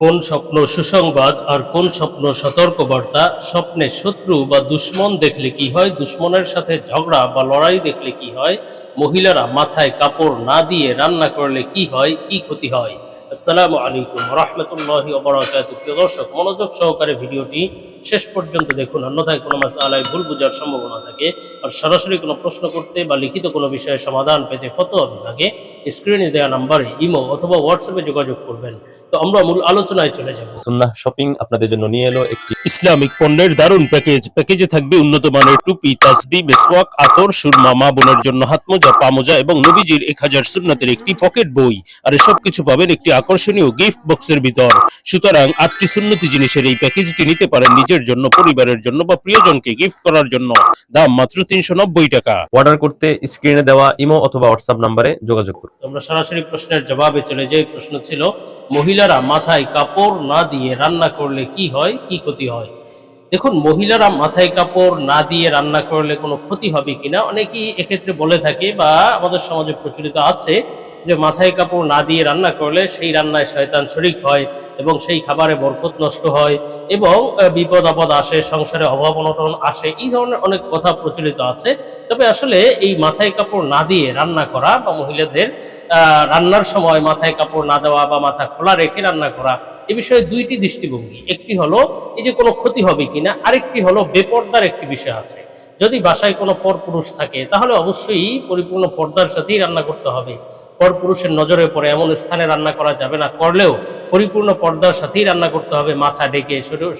কোন স্বপ্ন সুসংবাদ আর কোন স্বপ্ন সতর্কবার্তা? স্বপ্নে শত্রু বা দুশ্মন দেখলে কি হয়? দুশ্মনের সাথে ঝগড়া বা লড়াই দেখলে কি হয়? মহিলারা মাথায় কাপড় না দিয়ে রান্না করলে কি হয়? কি ক্ষতি হয়? আসসালামু আলাইকুম রহমতুল্লাহি প্রিয় দর্শক মনোযোগ সহকারে ভিডিওটি শেষ পর্যন্ত দেখুন। অন্যথায় কোনো মাসালায় ভুল বোঝার সম্ভাবনা থাকে আর সরাসরি কোনো প্রশ্ন করতে বা লিখিত কোনো বিষয়ে সমাধান পেতে ফতোয়া বিভাগে স্ক্রিনে দেওয়া নাম্বারে ইমো অথবা হোয়াটসঅ্যাপে যোগাযোগ করবেন। তো আমরা মূল আলোচনায় চলে যাব। সুন্নাহ শপিং আপনাদের জন্য নিয়ে এলো একটি ইসলামিক পণ্যের দারুণ প্যাকেজ। প্যাকেজে থাকবে উন্নত মানের টুপি তাসবি মেসওয়াক আতর সুরমা মা বোনের জন্য হাত মোজা পা মোজা এবং নবীজির এক হাজার সুন্নাতের একটি পকেট বই। আর এসব কিছু পাবেন একটি আকর্ষণীয় গিফট বক্সের ভিতর। সুতরাং আটটি সুন্নতি জিনিসের এই প্যাকেজটি নিতে পারেন নিজের জন্য পরিবারের জন্য বা প্রিয়জনকে গিফট করার জন্য। দাম মাত্র তিনশো নব্বই টাকা। অর্ডার করতে স্ক্রিনে দেওয়া ইমো অথবা হোয়াটসঅ্যাপ নাম্বারে যোগাযোগ করুন। আমরা সরাসরি প্রশ্নের জবাবে চলে যাই। প্রশ্ন ছিল মহিলারা মাথায় কাপড় না দিয়ে রান্না করলে কি হয় কি ক্ষতি হয়? দেখুন মহিলারা মাথায় কাপড় না দিয়ে রান্না করলে কোনো ক্ষতি হবে কিনা? অনেকেই এক্ষেত্রে বলে থাকে বা আমাদের সমাজে প্রচলিত আছে যে মাথায় কাপড় না দিয়ে রান্না করলে সেই রান্নায় শয়তান শরিক হয় এবং সেই খাবারে বরকত নষ্ট হয় এবং বিপদ আপদ আসে, সংসারে অভাব অনটন আসে, এই ধরনের অনেক কথা প্রচলিত আছে। তবে আসলে এই মাথায় কাপড় না দিয়ে রান্না করা বা মহিলাদের রান্নার সময় মাথায় কাপড় না দেওয়া বা মাথা খোলা রেখে রান্না করা, এ বিষয়ে দুইটি দৃষ্টিভঙ্গি। একটি হলো, এই যে কোনো ক্ষতি হবে কিনা, আরেকটি হলো বেপর্দার একটি বিষয় আছে। যদি বাসায় কোনো পরপুরুষ থাকে, তাহলে অবশ্যই পরিপূর্ণ পর্দার সাথেই রান্না করতে হবে। পরপুরুষের নজরে পড়ে এমন স্থানে রান্না করা যাবে না, করলেও পরিপূর্ণ পর্দার সাথেই রান্না করতে হবে। মাথা ঢেকে, শরীর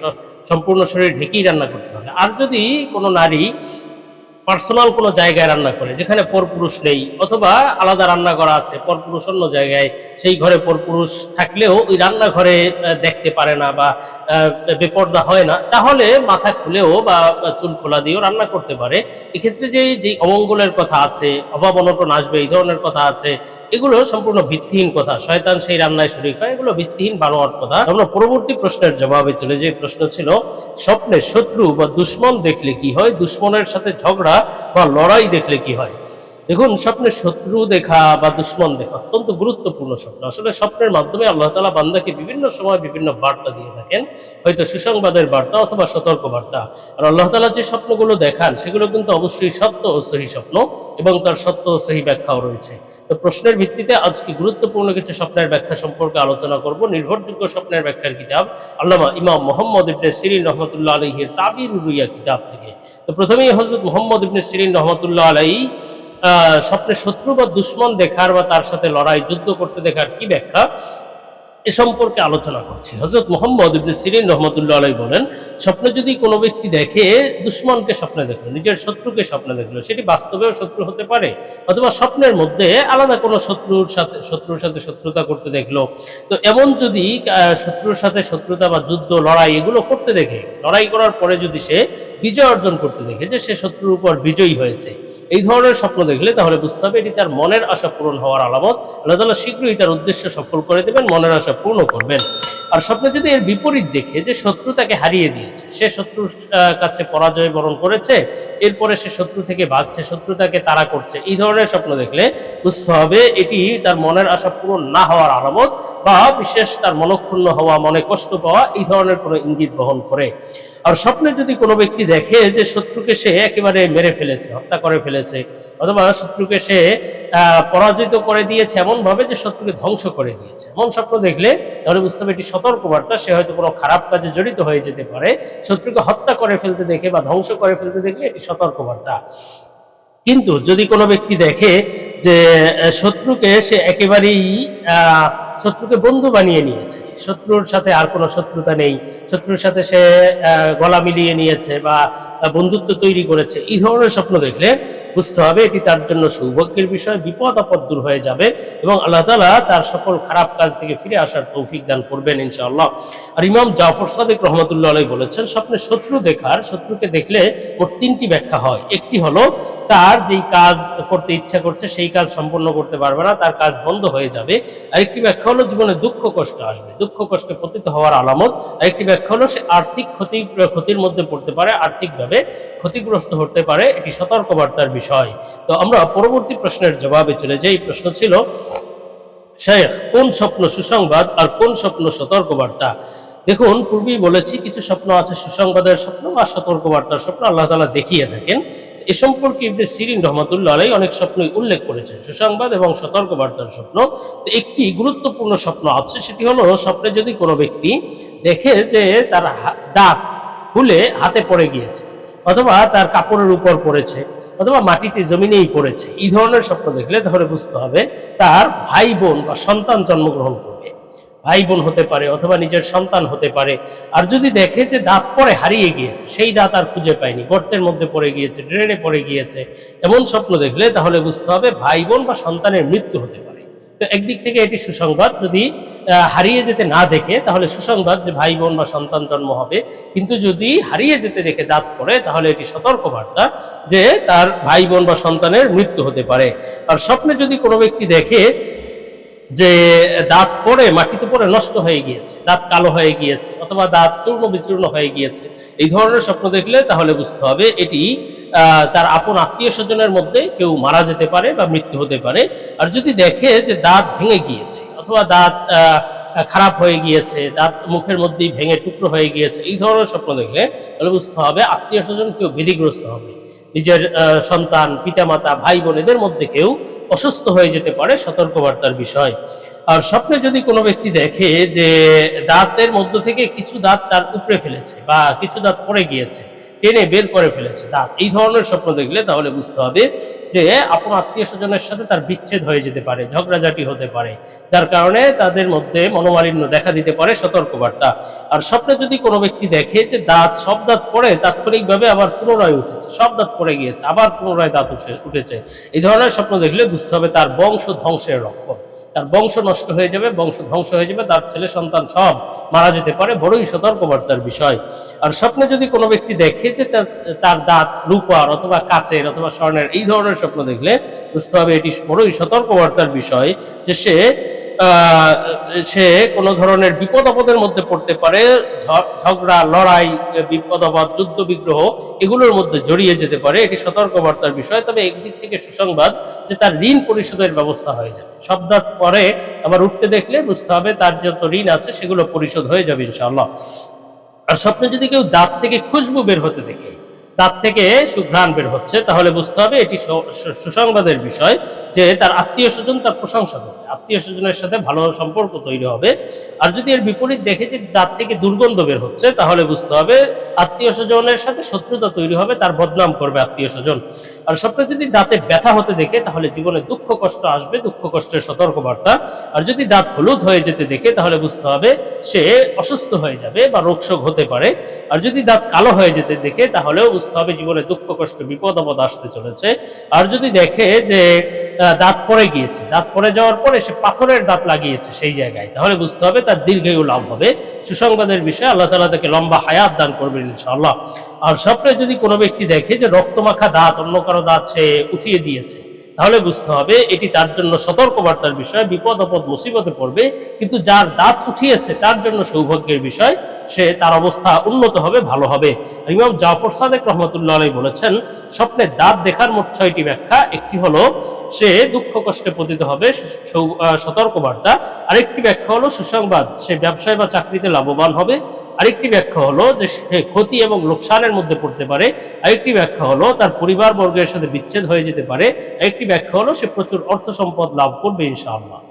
সম্পূর্ণ শরীর ঢেকেই রান্না করতে হবে। আর যদি কোনো নারী পার্সোনাল কোনো জায়গায় রান্না করে, যেখানে পরপুরুষ নেই, অথবা আলাদা রান্না করা আছে, পরপুরুষ অন্য জায়গায়, সেই ঘরে পরপুরুষ থাকলেও ওই রান্নাঘরে দেখতে পারে না বা বেপর্দা হয় না, তাহলে মাথা খুলেও বা চুল খোলা দিয়েও রান্না করতে পারে। এক্ষেত্রে যে যে অমঙ্গলের কথা আছে, অভাব অনটন আসবে, এই ধরনের কথা আছে, এগুলো সম্পূর্ণ ভিত্তিহীন কথা। শয়তান সেই রান্নায় শরীর হয়, এগুলো ভিত্তিহীন বানোয়ার কথা। আমরা পরবর্তী প্রশ্নের জবাবে চলে যে প্রশ্ন ছিল, স্বপ্নে শত্রু বা দুশ্মন দেখলে কি হয়? দুশ্মনের সাথে ঝগড়া বা লড়াই দেখলে কি হয়? দেখুন স্বপ্নে শত্রু দেখা বা দুশ্মন দেখা অত্যন্ত গুরুত্বপূর্ণ স্বপ্ন। আসলে স্বপ্নের মাধ্যমে আল্লাহ তালা বান্দাকে বিভিন্ন সময় বিভিন্ন বার্তা দিয়ে থাকেন। হয়তো সুসংবাদের বার্তা অথবা সতর্ক বার্তা আর আল্লাহ তালা যে স্বপ্নগুলো দেখান, সেগুলো কিন্তু অবশ্যই সত্য ও সহি স্বপ্ন এবং তার সত্য ও সহি ব্যাখ্যাও রয়েছে। তো প্রশ্নের ভিত্তিতে আজকে গুরুত্বপূর্ণ কিছু স্বপ্নের ব্যাখ্যা সম্পর্কে আলোচনা করব? নির্ভরযোগ্য স্বপ্নের ব্যাখ্যার কিতাব আল্লামা ইমাম মোহাম্মদ ইবনে সিরিন রহমতুল্লাহ আলহির তাবির রুইয়া কিতাব থেকে। তো প্রথমেই হজরত মোহাম্মদ ইবনে সিরিন রহমতুল্লাহ আলাই স্বপ্নে শত্রু বা দুশ্মন দেখার বা তার সাথে লড়াই, যুদ্ধ করতে দেখার কি ব্যাখ্যা? এ সম্পর্কে আলোচনা করছি। হজরত মোহাম্মদ ইবনে সিরিন রহমতুল্লাহ আলাই বলেন, স্বপ্নে যদি কোনো ব্যক্তি দেখে, দুশ্মনকে স্বপ্নে দেখল, নিজের শত্রুকে স্বপ্নে দেখল, সেটি বাস্তবেও শত্রু হতে পারে। অথবা স্বপ্নের মধ্যে আলাদা কোনো শত্রুর সাথে শত্রুর সাথে শত্রুতা করতে দেখল। তো এমন যদি শত্রুর সাথে শত্রুতা বা যুদ্ধ, লড়াই এগুলো করতে দেখে, লড়াই করার পরে যদি সে বিজয় অর্জন করতে দেখে যে সে শত্রুর উপর বিজয়ী হয়েছে এই ধরনের স্বপ্ন দেখলে তাহলে বুঝতে হবে এটি তার মনের আশা পূরণ হওয়ার আলামত। আল্লাহ তালা শীঘ্রই তার উদ্দেশ্য সফল করে দেবেন, মনের আশা পূর্ণ করবেন। আর স্বপ্নে যদি এর বিপরীত দেখে যে শত্রু তাকে হারিয়ে দিয়েছে, সে শত্রুর কাছে পরাজয় বরণ করেছে, এরপরে সে শত্রু থেকে ভাগছে শত্রু তাকে তাড়া করছে, এই ধরনের স্বপ্ন দেখলে বুঝতে হবে এটি তার মনের আশা পূরণ না হওয়ার আলামত বা বিশেষ তার মনক্ষুণ্ণ হওয়া, মনে কষ্ট পাওয়া, এই ধরনের কোনো ইঙ্গিত বহন করে। আর স্বপ্নে যদি কোনো ব্যক্তি দেখে যে শত্রুকে সে একেবারে মেরে ফেলেছে হত্যা করে ফেলেছে অথবা শত্রুকে সে পরাজিত করে দিয়েছে এমন ভাবে যে শত্রুকে ধ্বংস করে দিয়েছে। এমন স্বপ্ন দেখলে তাহলে বুঝতে হবে এটি সতর্কবার্তা সে হয়তো কোনো খারাপ কাজে জড়িত হয়ে যেতে পারে। শত্রুকে হত্যা করে ফেলতে দেখে বা ধ্বংস করে ফেলতে দেখলে এটি সতর্কবার্তা। কিন্তু যদি কোনো ব্যক্তি দেখে যে শত্রুকে সে একেবারেই আহ, শত্রুকে বন্ধু বানিয়ে নিয়েছে। শত্রুর সাথে আর কোনো শত্রুতা নেই। শত্রুর সাথে সে গলা মিলিয়ে নিয়েছে বা বন্ধুত্ব তৈরি করেছে। এই ধরনের স্বপ্ন দেখলে বুঝতে হবে এটি তার জন্য সৌভাগ্যের বিষয়, বিপদ আপদ দূর হয়ে যাবে এবং আল্লাহ তালা তার সকল খারাপ কাজ থেকে ফিরে আসার তৌফিক দান করবেন ইনশাআল্লাহ। আর ইমাম জাফর সাদেক রহমতুল্লাহ আলাই বলেছেন, স্বপ্নে শত্রু দেখার, শত্রুকে দেখলে ওর তিনটি ব্যাখ্যা হয়। একটি হলো, তার যেই কাজ করতে ইচ্ছা করছে, সেই কাজ সম্পন্ন করতে পারবে না, তার কাজ বন্ধ হয়ে যাবে। আরেকটি ব্যাখ্যা হলো জীবনে দুঃখ, কষ্ট আসবে। দুঃখ, কষ্টে পতিত হওয়ার আলামত একটি ব্যাখ্যা হলো সে আর্থিক ক্ষতি, ক্ষতির মধ্যে পড়তে পারে, আর্থিকভাবে ক্ষতিগ্রস্ত হতে পারে, এটি সতর্কবার্তার বিষয়। তো আমরা পরবর্তী প্রশ্নের জবাবে চলে যাই। প্রশ্ন ছিল, শেখ, কোন স্বপ্ন সুসংবাদ আর কোন স্বপ্ন সতর্কবার্তা? দেখুন, পূর্বেই বলেছি, কিছু স্বপ্ন আছে, সুসংবাদের স্বপ্ন বা সতর্কবার্তার স্বপ্ন, আল্লাহ তালা দেখিয়ে থাকেন। এ সম্পর্কে ইবনে সিরিন রহমতুল্লাহ অনেক স্বপ্নই উল্লেখ করেছেন, সুসংবাদ এবং সতর্কবার্তার স্বপ্ন। তো একটি গুরুত্বপূর্ণ স্বপ্ন আছে, সেটি হলো স্বপ্নে যদি কোনো ব্যক্তি দেখে যে তার দাঁত খুলে হাতে পড়ে গিয়েছে, অথবা তার কাপড়ের উপর পড়েছে, অথবা মাটিতে জমিনেই পড়েছে, এই ধরনের স্বপ্ন দেখলে তাহলে বুঝতে হবে, তার ভাই বোন বা সন্তান জন্মগ্রহণ ভাই বোন হতে পারে অথবা নিজের সন্তান হতে পারে। আর যদি দেখে যে দাঁত পরে হারিয়ে গিয়েছে, সেই দাঁত আর খুঁজে পায়নি, গর্তের মধ্যে পড়ে গিয়েছে, ড্রেনে পড়ে গিয়েছে, এমন স্বপ্ন দেখলে তাহলে বুঝতে হবে ভাই বোন বা সন্তানের মৃত্যু হতে পারে। তো একদিক থেকে এটি সুসংবাদ, যদি হারিয়ে যেতে না দেখে, তাহলে সুসংবাদ যে ভাই বোন বা সন্তান জন্ম হবে। কিন্তু যদি হারিয়ে যেতে দেখে দাঁত পড়ে, তাহলে এটি সতর্কবার্তা যে তার ভাই বোন বা সন্তানের মৃত্যু হতে পারে। আর স্বপ্নে যদি কোনো ব্যক্তি দেখে যে দাঁত পড়ে, মাটিতে পড়ে নষ্ট হয়ে গিয়েছে, দাঁত কালো হয়ে গিয়েছে অথবা দাঁত চূর্ণ বিচূর্ণ হয়ে গিয়েছে, এই ধরনের স্বপ্ন দেখলে তাহলে বুঝতে হবে এটি তার আপন আত্মীয় স্বজনের মধ্যে কেউ মারা যেতে পারে বা মৃত্যু হতে পারে। আর যদি দেখে যে দাঁত ভেঙে গিয়েছে অথবা দাঁত খারাপ হয়ে গিয়েছে, দাঁত মুখের মধ্যেই ভেঙে টুকরো হয়ে গিয়েছে, এই ধরনের স্বপ্ন দেখলে তাহলে বুঝতে হবে আত্মীয় স্বজন কেউ বিধিগ্রস্ত হবে। নিজের সন্তান, পিতামাতা ভাই বোনেদের মধ্যে কেউ অসুস্থ হয়ে যেতে পারে, সতর্কবার্তার বিষয়। আর স্বপ্নে যদি কোনো ব্যক্তি দেখে যে দাঁতের মধ্য থেকে কিছু দাঁত তার উপরে ফেলেছে বা কিছু দাঁত পড়ে গিয়েছে টেনে বের করে ফেলেছে। দাঁত। এই ধরনের স্বপ্ন দেখলে তাহলে বুঝতে হবে যে আপন আত্মীয় স্বজনের সাথে তার বিচ্ছেদ হয়ে যেতে পারে, ঝগড়াঝাটি হতে পারে, যার কারণে তাদের মধ্যে মনোমালিন্য দেখা দিতে পারে সতর্কবার্তা। আর স্বপ্নে যদি কোনো ব্যক্তি দেখে যে দাঁত, সব দাঁত পড়ে, তাৎক্ষণিকভাবে আবার পুনরায় উঠেছে, সব দাঁত পড়ে গিয়েছে, আবার পুনরায় দাঁত উঠে- উঠেছে। এই ধরনের স্বপ্ন দেখলে বুঝতে হবে তার বংশ ধ্বংসের লক্ষণ। তার বংশ নষ্ট হয়ে যাবে, বংশ ধ্বংস হয়ে যাবে, তার ছেলে সন্তান সব মারা যেতে পারে। বড়ই সতর্কবার্তার বিষয়। আর স্বপ্নে যদি কোনো ব্যক্তি দেখে যে তার দাঁত রূপার অথবা কাচের অথবা স্বর্ণের এই ধরনের স্বপ্ন দেখলে, বুঝতে হবে এটি বড়ই সতর্কবার্তার বিষয় যে সে সে কোনো ধরনের বিপদ আপদের মধ্যে পড়তে পারে ঝগড়া, লড়াই, বিপদ আপদ, যুদ্ধ বিগ্রহ এগুলোর মধ্যে জড়িয়ে যেতে পারে। এটি সতর্কবার্তার বিষয়, তবে একদিক থেকে সুসংবাদ যে তার ঋণ পরিশোধের ব্যবস্থা হয়ে যাবে। শব্দাত পরে আবার উঠতে দেখলে বুঝতে হবে তার যত ঋণ আছে সেগুলো পরিশোধ হয়ে যাবে ইনশাআল্লাহ। আর স্বপ্নে যদি কেউ দাঁত থেকে খুশবু বের হতে দেখে, দাঁত থেকে সুঘ্রাণ বের হচ্ছে, তাহলে বুঝতে হবে এটি সুসংবাদের বিষয় যে তার আত্মীয় স্বজন তার প্রশংসা করবে। আত্মীয় স্বজনের সাথে ভালো সম্পর্ক তৈরি হবে। আর যদি এর বিপরীত দেখে যে দাঁত থেকে দুর্গন্ধ বের হচ্ছে, তাহলে বুঝতে হবে আত্মীয় স্বজনের সাথে শত্রুতা তৈরি হবে, তার বদনাম করবে আত্মীয় স্বজন। আর স্বপ্নে যদি দাঁতে ব্যথা হতে দেখে, তাহলে জীবনে দুঃখ কষ্ট আসবে, দুঃখ কষ্টের সতর্কবার্তা। আর যদি দাঁত হলুদ হয়ে যেতে দেখে, তাহলে বুঝতে হবে সে অসুস্থ হয়ে যাবে বা রোগশোক হতে পারে। আর যদি দাঁত কালো হয়ে যেতে দেখে, তাহলেও বুঝতে হবে জীবনে দুঃখ কষ্ট, বিপদ আপদ আসতে চলেছে। আর যদি দেখে যে দাঁত পরে গিয়েছে, দাঁত পরে যাওয়ার পরে সে পাথরের দাঁত লাগিয়েছে সেই জায়গায়। তাহলে বুঝতে হবে তার দীর্ঘায়ু লাভ হবে। সুসংবাদের বিষয়ে আল্লাহ তালা তাকে লম্বা হায়াত দান করবেন ইনশাআল্লাহ। আর স্বপ্নে যদি কোনো ব্যক্তি দেখে যে রক্তমাখা দাঁত, অন্য কারও দাঁত সে উঠিয়ে দিয়েছে তাহলে বুঝতে হবে এটি তার জন্য সতর্কবার্তার বিষয়, বিপদ, আপদ, মুসিবতে পড়বে, কিন্তু যার দাঁত উঠিয়েছে তার জন্য সৌভাগ্যের বিষয়, সে তার অবস্থা উন্নত হবে, ভালো হবে। ইমাম জাফর সাদেক রহমতুল্লাহ আলাই বলেছেন স্বপ্নে দাঁত দেখার মোট ছয়টি ব্যাখ্যা, একটি হলো, সে দুঃখ কষ্টে পতিত হবে সতর্কবার্তা, আরেকটি ব্যাখ্যা হলো, সুসংবাদ, সে ব্যবসায় বা চাকরিতে লাভবান হবে, আরেকটি ব্যাখ্যা হলো, যে সে ক্ষতি এবং লোকসানের মধ্যে পড়তে পারে, আরেকটি ব্যাখ্যা হলো, তার পরিবার বর্গের সাথে বিচ্ছেদ হয়ে যেতে পারে, আরেকটি ব্যাখ্যা হলো সে প্রচুর অর্থ সম্পদ লাভ করবে ইনশাআল্লাহ।